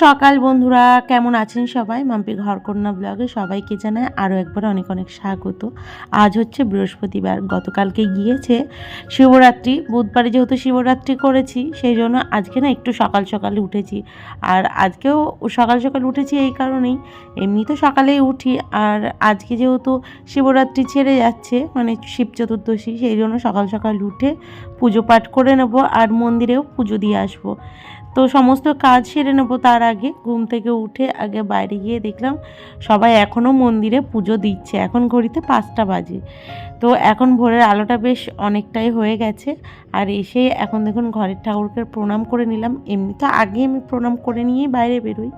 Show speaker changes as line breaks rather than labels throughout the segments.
সকাল বন্ধুরা, কেমন আছেন সবাই? মাম্পি ঘরকন্যা ব্লগে সবাইকে জানায় আরও একবার অনেক অনেক স্বাগত। আজ হচ্ছে বৃহস্পতিবার, গতকালকে গিয়েছে শিবরাত্রি। বুধবারে যেহেতু শিবরাত্রি করেছি, সেই জন্য আজকে না একটু সকাল সকালে উঠেছি। আর আজকেও সকাল সকাল উঠেছি এই কারণেই, এমনি তো সকালেই উঠি। আর আজকে যেহেতু শিবরাত্রি ছেড়ে যাচ্ছে মানে শিব চতুর্দশী, সেই জন্য সকাল সকাল উঠে পুজো পাঠ করে নেব আর মন্দিরেও পুজো দিয়ে আসব। তো সমস্ত কাজ সেরে নেব তার আগে। ঘুম থেকে উঠে আগে বাইরে গিয়ে দেখলাম সবাই এখনও মন্দিরে পুজো দিচ্ছে। এখন ঘড়িতে পাঁচটা বাজে। তো এখন ভোরের আলোটা বেশ অনেকটাই হয়ে গেছে। আর এসে এখন দেখুন ঘরের ঠাকুরকে প্রণাম করে নিলাম। এমনি তো আগে আমি প্রণাম করে নিয়েই বাইরে বেরোই।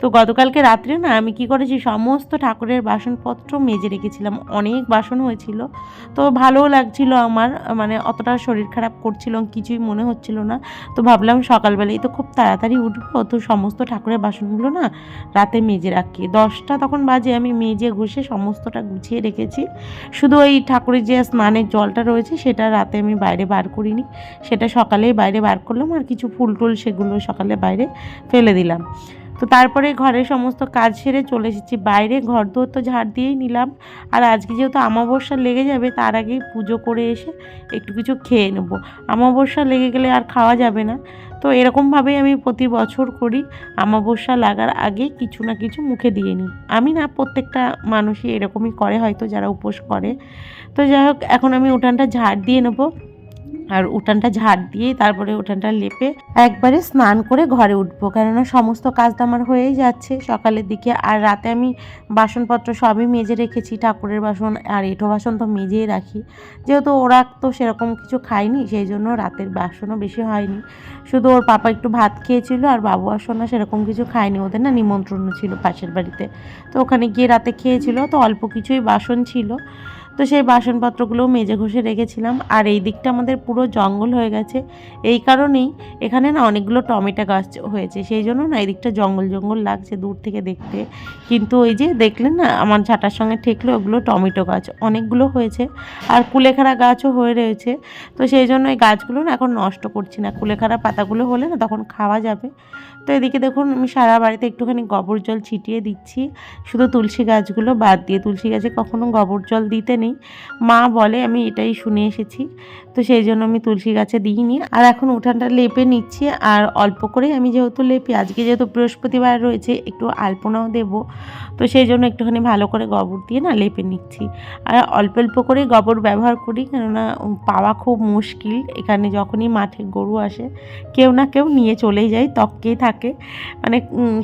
তো গতকালকে রাত্রে না আমি কি করেছি, সমস্ত ঠাকুরের বাসনপত্র মেজে রেখেছিলাম। অনেক বাসন হয়েছিল। তো ভালোও লাগছিল আমার মানে অতটা শরীর খারাপ করছিল, কিছুই মনে হচ্ছিল না। তো ভাবলাম সকালবেলায় তো খুব তাড়াতাড়ি উঠবো। তো সমস্ত ঠাকুরের বাসনগুলো না রাতে মেজে রাখি। দশটা তখন বাজে, আমি মেজে ঘষে সমস্তটা গুছিয়ে রেখেছি। শুধু ওই ঠাকুরের যে স্নানের জলটা রয়েছে সেটা রাতে আমি বাইরে বার করিনি। সেটা সকালেই বাইরে বার করলাম আর কিছু ফুল টুল সেগুলো সকালে বাইরে ফেলে দিলাম। তো তারপরে ঘরের সমস্ত কাজ সেরে চলে এসেছি। বাইরে ঘর দোর তো ঝাড় দিয়েই নিলাম। আর আজকে যেহেতু আমাবস্যা লেগে যাবে, তার আগেই পুজো করে এসে একটু কিছু খেয়ে নেব। আমাবস্যা লেগে গেলে আর খাওয়া যাবে না। তো এরকমভাবেই আমি প্রতি বছর করি। আমাবস্যা লাগার আগে কিছু না কিছু মুখে দিয়ে নিই। আমি না প্রত্যেকটা মানুষই এরকমই করে, হয়তো যারা উপোস করে। তো যাই হোক, এখন আমি উঠানটা ঝাড় দিয়ে নেব। আর উঠানটা ঝাড় দিয়ে তারপরে উঠানটা লেপে একবারে স্নান করে ঘরে উঠবো। কেননা সমস্ত কাজ তো আমার হয়েই যাচ্ছে। সকালের দিকে আর রাতে আমি বাসনপত্র সবই মেজে রেখেছি, ঠাকুরের বাসন আর এঁঠো বাসন তো মেজেই রাখি। যেহেতু ওরা তো সেরকম কিছু খায়নি, সেই জন্য রাতের বাসনও বেশি হয়নি। শুধু ওর পাপা একটু ভাত খেয়েছিল আর বাবু আর সোনা সেরকম কিছু খায়নি, ওদের না নিমন্ত্রণ ছিল পাশের বাড়িতে। তো ওখানে গিয়ে রাতে খেয়েছিল, তো অল্প কিছুই বাসন ছিল। তো সেই বাসনপত্রগুলো মেজে ঘষে রেখেছিলাম। আর এই দিকটা আমাদের পুরো জঙ্গল হয়ে গেছে। এই কারণেই এখানে না অনেকগুলো টমেটো গাছ হয়েছে। সেই জন্য না এই দিকটা জঙ্গল জঙ্গল লাগছে দূর থেকে দেখতে। কিন্তু ওই যে দেখলেন না, আমার ঝাঁটার সঙ্গে ঠেকলো ওগুলো টমেটো গাছ। অনেকগুলো হয়েছে। আর কুলেখাড়া গাছও হয়ে রয়েছে। তো সেই জন্য এই গাছগুলো না এখন নষ্ট করছি না। কুলেখাড়া পাতাগুলো হলে না তখন খাওয়া যাবে। তো এদিকে দেখুন, আমি সারা বাড়িতে একটুখানি গোবর জল ছিটিয়ে দিচ্ছি। শুধু তুলসী গাছগুলো বাদ দিয়ে, তুলসী গাছে কখনো গোবর জল দিতে নেই। মা বলে, আমি এটাই শুনে এসেছি। তো সেই জন্য আমি তুলসী গাছে দিইনি। আর এখন উঠানটা লেপে নিচ্ছি। আর অল্প করে আমি যেহেতু লেপি, আজকে যেহেতু বৃহস্পতিবার রয়েছে, একটু আলপনাও দেব। তো সেই জন্য একটুখানি ভালো করে গোবর দিয়ে না লেপে নিচ্ছি। আর অল্প অল্প করে গোবর ব্যবহার করি, কেননা পাওয়া খুব মুশকিল। এখানে যখনই মাঠে গরু আসে, কেউ না কেউ নিয়ে চলেই যায় তককেই থাকে। মানে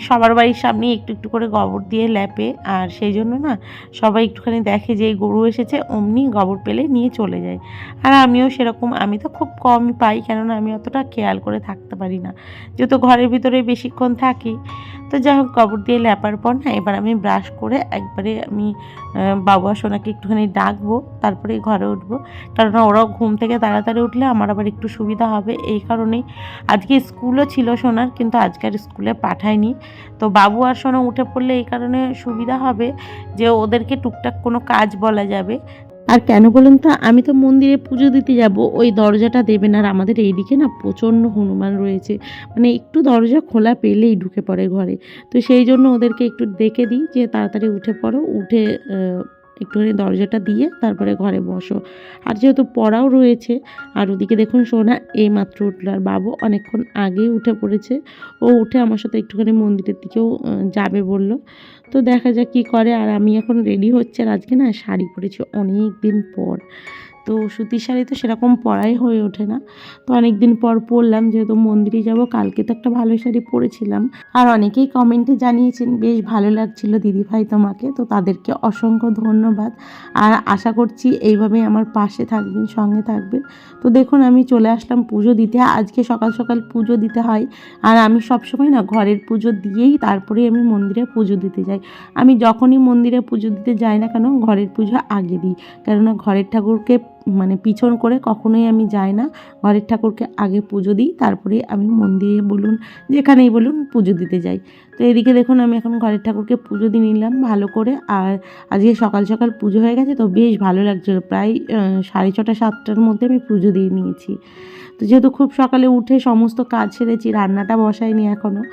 সবার বাড়ির সামনে একটু একটু করে গোবর দিয়ে লেপে। আর সেই জন্য না সবাই একটুখানি দেখে যে গরু এসেছে অমনি গোবর পেলে নিয়ে চলে যায় আর আমিও সেরকম, আমি তো খুব কমই পাই, কেননা আমি অতটা খেয়াল করে থাকতে পারি না। যেহেতু ঘরের ভিতরে বেশিক্ষণ থাকি তো যাই হোক গোবর দিয়ে লেপার পর না এবার আমি ব্রাশ করে একবারে আমি বাবু সোনাকে একটুখানি ডাকবো, তারপরে ঘরে উঠবো। কারণ ওরাও ঘুম থেকে তাড়াতাড়ি উঠলে আমার আবার একটু সুবিধা হবে, এই কারণেই। আজকে স্কুলও ছিল সোনার, কিন্তু আজকে আর স্কুলে পাঠায়নি। তো বাবু আর সোনা উঠে পড়লে এই কারণে সুবিধা হবে যে ওদেরকে টুকটাক কোনো কাজ বলা যাবে। আর কেন বলুন তো, আমি তো মন্দিরে পুজো দিতে যাব, ওই দরজাটা দেবেন। আর আমাদের এইদিকে না প্রচণ্ড হনুমান রয়েছে। মানে একটু দরজা খোলা পেলেই ঢুকে পড়ে ঘরে। তো সেই জন্য ওদেরকে একটু ডেকে দিই, যে তাড়াতাড়ি উঠে পড়ো। উঠে একটুখানি দরজাটা দিয়ে তারপরে ঘরে বসো। আর যেহেতু পড়াও রয়েছে, আর ওদিকে দেখুন সোনা এই মাত্র উঠল। আর বাবু অনেকক্ষণ আগেই উঠে পড়েছে। ও উঠে আমার সাথে একটুখানি মন্দিরের দিকেও যাবে বলল। তো দেখা যাক কী করে। আর আমি এখন রেডি হচ্ছে। আর আজকে না শাড়ি পরেছি অনেক দিন পর। তো সুতির শাড়ি তো সেরকম পরাই হয়ে ওঠে না। তো অনেক দিন পর পরলাম, যেহেতু মন্দিরে যাব, কালকে তো একটা ভালো শাড়ি পরেছিলাম। আর অনেকেই কমেন্টে জানিয়েছেন, বেশ ভালো লাগছিল দিদিভাই তোমাকে। তো তাদেরকে অসংখ্য ধন্যবাদ। আর আশা করছি এইভাবেই আমার পাশে থাকবেন, সঙ্গে থাকবেন। তো দেখুন, আমি চলে আসলাম পুজো দিতে। আজকে সকাল সকাল পুজো দিতে হয়। আর আমি সবসময় না ঘরের পুজো দিয়েই তারপরে আমি মন্দিরে পুজো দিতে যাই। আমি যখনই মন্দিরে পুজো দিতে যাই না কেন, ঘরের পুজো আগে দিই। কেননা ঘরের ঠাকুরকে মানে পিছন করে কখনোই আমি যাই না। ঘরের ঠাকুরকে আগে পুজো দিই, তারপরে আমি মন্দিরে বলুন, যেখানেই বলুন পুজো দিতে যাই। তো এদিকে দেখুন, আমি এখন ঘরের ঠাকুরকে পুজো দিয়ে নিলাম ভালো করে। আর আজকে সকাল সকাল পুজো হয়ে গেছে, তো বেশ ভালো লাগছিল প্রায় সাড়ে ছটা, সাতটার মধ্যে আমি পুজো দিয়ে নিয়েছি। তো যেহেতু খুব সকালে উঠে সমস্ত কাজ সেরেছি, রান্নাটা বসাইনি এখনও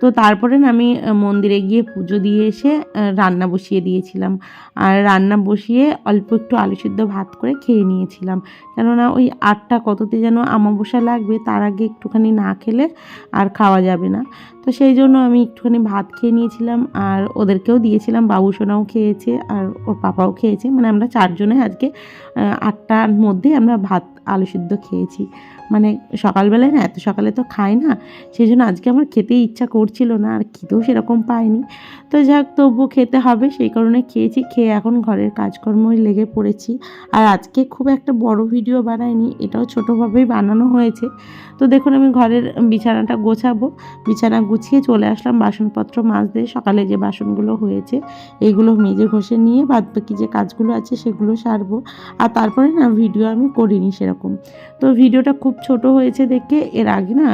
তো তারপরে আমি মন্দিরে গিয়ে পুজো দিয়ে এসে রান্না বসিয়ে দিয়েছিলাম। আর রান্না বসিয়ে অল্প একটু আলু সিদ্ধ ভাত করে খেয়ে নিয়েছিলাম। কেননা ওই আটটা কততে যেন আমাবসা লাগবে, তার আগে একটুখানি না খেলে আর খাওয়া যাবে না। তো সেই জন্য আমি একটুখানি ভাত খেয়ে নিয়েছিলাম আর ওদেরকেও দিয়েছিলাম। বাবু সোনাও খেয়েছে আর ওর পাপাও খেয়েছে। মানে আমরা চারজনে আজকে আটটার মধ্যে আমরা ভাত, আলু সিদ্ধ খেয়েছি। মানে সকালবেলায় না, এত সকালে তো খাই না সেই জন্য আজকে আমার খেতে ইচ্ছা করছিল না, আর খেতেও সেরকম পাইনি। তো যাক তবুও খেতে হবে, সেই কারণে খেয়েছি, খেয়ে এখন ঘরের কাজকর্মই লেগে পড়েছি। আর আজকে খুব একটা বড় ভিডিও বানাইনি, এটাও ছোটোভাবেই বানানো হয়েছে। তো দেখুন, আমি ঘরের বিছানাটা গোছাবো, বিছানা গুছিয়ে চলে আসলাম, বাসনপত্র মাছ দিয়ে সকালে যে বাসনগুলো হয়েছে, এইগুলো মেজে ঘষে নিয়ে, বাদ বাকি যে কাজগুলো আছে, সেগুলো সারবো। আর তারপরে না, ভিডিও আমি করিনি সেরকম। তো ভিডিওটা খুব ছোট হয়েছে দেখে, এর আগে না,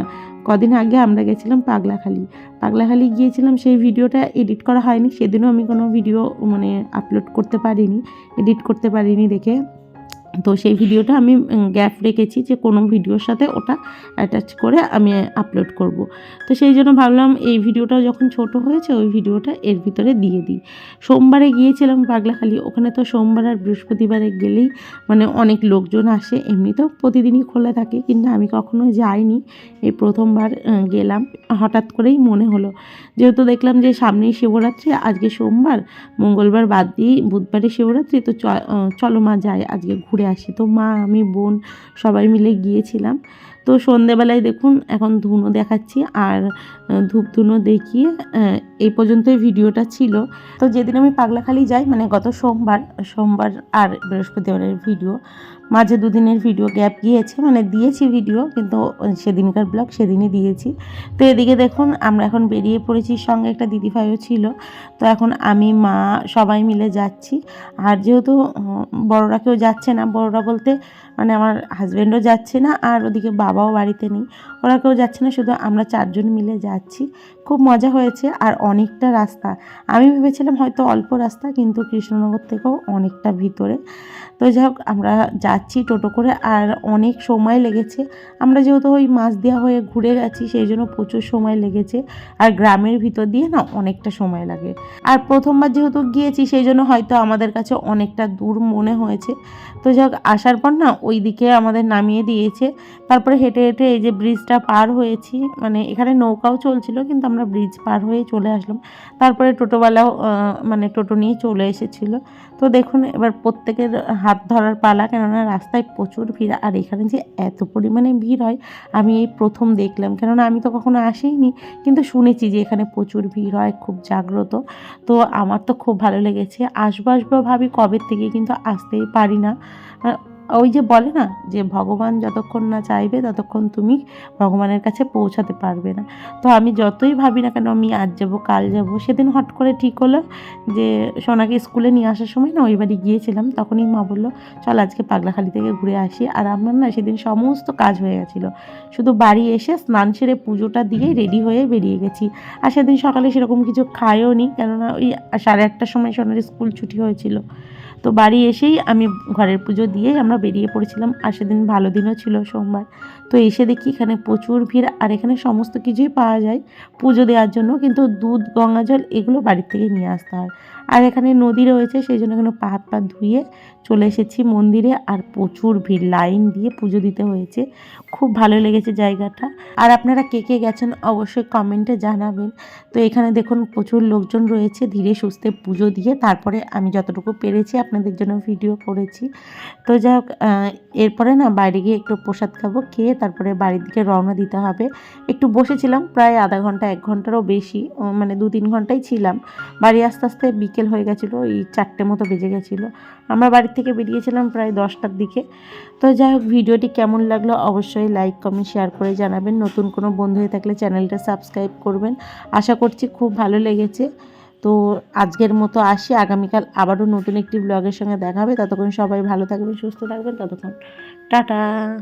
কদিন আগে আমরা গেছিলাম পাগলাখালি। পাগলাখালি গিয়েছিলাম, সেই ভিডিওটা এডিট করা হয়নি, সেদিনও আমি কোনো ভিডিও মানে আপলোড করতে পারিনি, এডিট করতে পারিনি দেখে। তো সেই ভিডিওটা আমি গ্যাপ রেখেছি যে কোনো ভিডিওর সাথে ওটা অ্যাটাচ করে আমি আপলোড করব। তো সেই জন্য ভাবলাম এই ভিডিওটা যখন ছোট হয়েছে ওই ভিডিওটা এর ভিতরে দিয়ে দিই। সোমবারে গিয়েছিলাম পাগলাখালি ওখানে তো সোমবার আর বৃহস্পতিবারে গেলেই মানে অনেক লোকজন আসে, এমনিতেও প্রতিদিনই খোলা থাকে কিন্তু আমি কখনো যাইনি। এই প্রথমবার গেলাম, হঠাৎ করেই মনে হলো। যেহেতু দেখলাম যে সামনেই শিবরাত্রি, আজকে সোমবার, মঙ্গলবার বাদ দিয়েই বুধবারে শিবরাত্রি, তো চলো মা যাই, আজকে ঘুরে আসি। তো মা, আমি, বোন সবাই মিলে গিয়েছিলাম। তো সন্ধেবেলায় দেখুন, এখন ধুনো দেখাচ্ছি। আর ধূপ ধুনো দেখিয়ে এই পর্যন্তই ভিডিওটা ছিল। তো যেদিন আমি পাগলাখালি যাই মানে গত সোমবার সোমবার আর বৃহস্পতিবারের ভিডিও, মাঝে দুদিনের ভিডিও গ্যাপ গিয়েছে মানে দিয়েছি ভিডিও, কিন্তু সেদিনকার ব্লগ সেদিনই দিয়েছি। তো এদিকে দেখুন, আমরা এখন বেরিয়ে পড়েছি, সঙ্গে একটা দিদিভাইও ছিল। তো এখন আমি, মা সবাই মিলে যাচ্ছি। আর যেহেতু বড়রা কেউ যাচ্ছে না, বড়রা বলতে মানে আমার হাজব্যান্ডও যাচ্ছে না, আর ওদিকে বাবাও বাড়িতে নেই। ওরা কেউ যাচ্ছে না, শুধু আমরা চারজন মিলে যাচ্ছি। খুব মজা হয়েছে। আর অনেকটা রাস্তা। আমি ভেবেছিলাম হয়তো অল্প রাস্তা, কিন্তু কৃষ্ণনগর থেকেও অনেকটা ভিতরে। তো যাই হোক, আমরা যাচ্ছি টোটো করে, আর অনেক সময় লেগেছে। আমরা যেহেতু ওই মাছ দেওয়া হয়ে ঘুরে গেছি, সেই জন্য প্রচুর সময় লেগেছে। আর গ্রামের ভিতর দিয়ে না অনেকটা সময় লাগে। আর প্রথমবার যেহেতু গিয়েছি, সেই জন্য হয়তো আমাদের কাছে অনেকটা দূর মনে হয়েছে। তো যাই হোক, আসার পর না ওই দিকে আমাদের নামিয়ে দিয়েছে। তারপরে হেঁটে হেঁটে এই যে ব্রিজটা পার হয়েছি মানে এখানে নৌকাও চলছিল, কিন্তু আমরা ব্রিজ পার হয়ে চলে আসলাম। তারপরে টোটোওয়ালাও মানে টোটো নিয়ে চলে এসেছিল। তো দেখুন, এবার প্রত্যেকের হাত ধরার পালা, কেননা রাস্তায় প্রচুর ভিড়। আর এখানে যে এত পরিমাণে ভিড় হয়, আমি এই প্রথম দেখলাম। কেননা আমি তো কখনো আসিনি কিন্তু শুনেছি যে এখানে প্রচুর ভিড় হয়, খুব জাগ্রত। তো আমার তো খুব ভালো লেগেছে। আসব আসব ভাবি কবে থেকে, কিন্তু আসতেই পারি না। ওই যে বলে না যে ভগবান যতক্ষণ না চাইবে ততক্ষণ তুমি ভগবানের কাছে পৌঁছাতে পারবে না। তো আমি যতই ভাবি না কেন আমি আজ যাব, কাল যাব, সেদিন হট করে ঠিক হলো যে সোনাকে স্কুলে নিয়ে আসার সময় না ওই বাড়ি গিয়েছিলাম, তখনই মা বলল, চল আজকে পাগলাখালি থেকে ঘুরে আসি। আর আমার না সেদিন সমস্ত কাজ হয়ে গেছিল। শুধু বাড়ি এসে স্নান সেরে পুজোটা দিয়ে রেডি হয়ে বেরিয়ে গেছি। আর সেদিন সকালে সেরকম কিছু খায়ও নি কেননা ওই সাড়ে আটটার সময় সোনার স্কুল ছুটি হয়েছিল। তো বাড়ি এসেই আমি ঘরের পুজো দিয়েই আমরা বেরিয়ে পড়েছিলাম। আর সেদিন ভালো দিনও ছিল সোমবার। তো এসে দেখি এখানে প্রচুর ভিড় আর এখানে সমস্ত কিছুই পাওয়া যায় পুজো দেওয়ার জন্য। কিন্তু দুধ, গঙ্গা জল এগুলো বাড়ির থেকে নিয়ে আসতে হয়। আর এখানে নদী রয়েছে, সেই জন্য এখানে পা হাত পা ধুয়ে চলে এসেছি মন্দিরে। আর প্রচুর ভিড়, লাইন দিয়ে পুজো দিতে হয়েছে। খুব ভালো লেগেছে জায়গাটা। আর আপনারা কে কে গেছেন অবশ্যই কমেন্টে জানাবেন। তো এখানে দেখুন প্রচুর লোকজন রয়েছে, ধীরে সুস্থে পুজো দিয়ে তারপরে আমি যতটুকু পেরেছি আপনাদের জন্য ভিডিও করেছি। তো যাই হোক এরপরে না বাইরে গিয়ে একটু প্রসাদ খাব, খেয়ে তারপরে বাড়ির দিকে রওনা দিতে হবে। একটু বসেছিলাম, প্রায় আধা ঘণ্টা, এক ঘন্টারও বেশি মানে দু তিন ঘন্টাই ছিলাম। বাড়ি আস্তে আস্তে বিকেল হয়ে গেছিল এই চারটে মতো বেজে গেছিল। আমরা বাড়ির থেকে বেরিয়েছিলাম প্রায় দশটার দিকে। তো যাই হোক, ভিডিওটি কেমন লাগল অবশ্যই লাইক কমেন্ট শেয়ার করে জানাবেন। নতুন কোনো বন্ধু হয়ে থাকলে চ্যানেলটা সাবস্ক্রাইব করবেন। আশা করছি খুব ভালো লেগেছে। তো আজকের মতো আসি। আগামীকাল আবারও নতুন একটি ব্লগের সঙ্গে দেখা হবে। ততক্ষণ সবাই ভালো থাকবেন, সুস্থ থাকবেন। ততক্ষণ টাটা।